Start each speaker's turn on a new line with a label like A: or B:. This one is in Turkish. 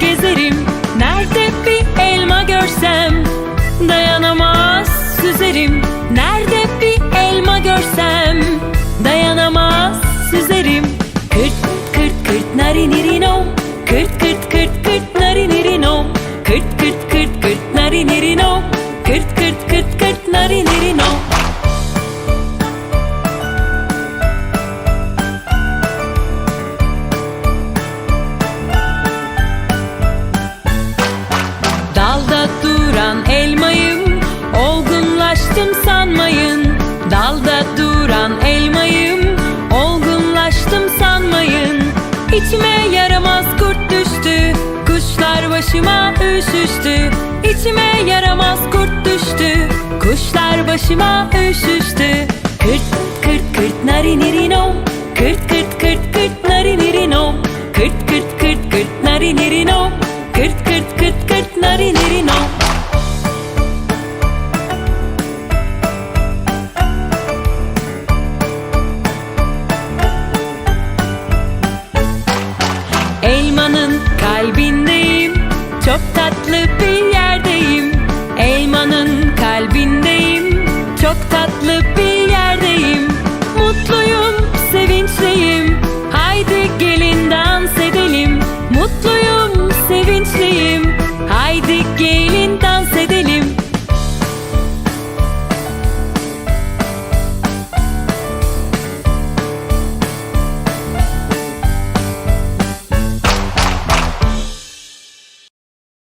A: gezerim. Nerede bir elma görsem Dayanamaz süzerim. Nerede bir elma görsem Dayanamaz süzerim. Kırt kırt kırt narinirino Kırt kırt kırt kırt narinirino Kırt kırt kırt kırt narinirino Kırt kırt kırt kırt narinirino Olgunlaştım sanmayın Dalda duran elmayım. Olgunlaştım sanmayın İçime yaramaz kurt düştü. Kuşlar başıma üşüştü İçime yaramaz kurt düştü. Kuşlar başıma üşüştü. Kırt kırt kırt narinirinom Kırt kırt kırt kırt narinirinom Kırt kırt kırt kırt narinirinom Kırt kırt kırt kırt narinirinom Çok tatlı bir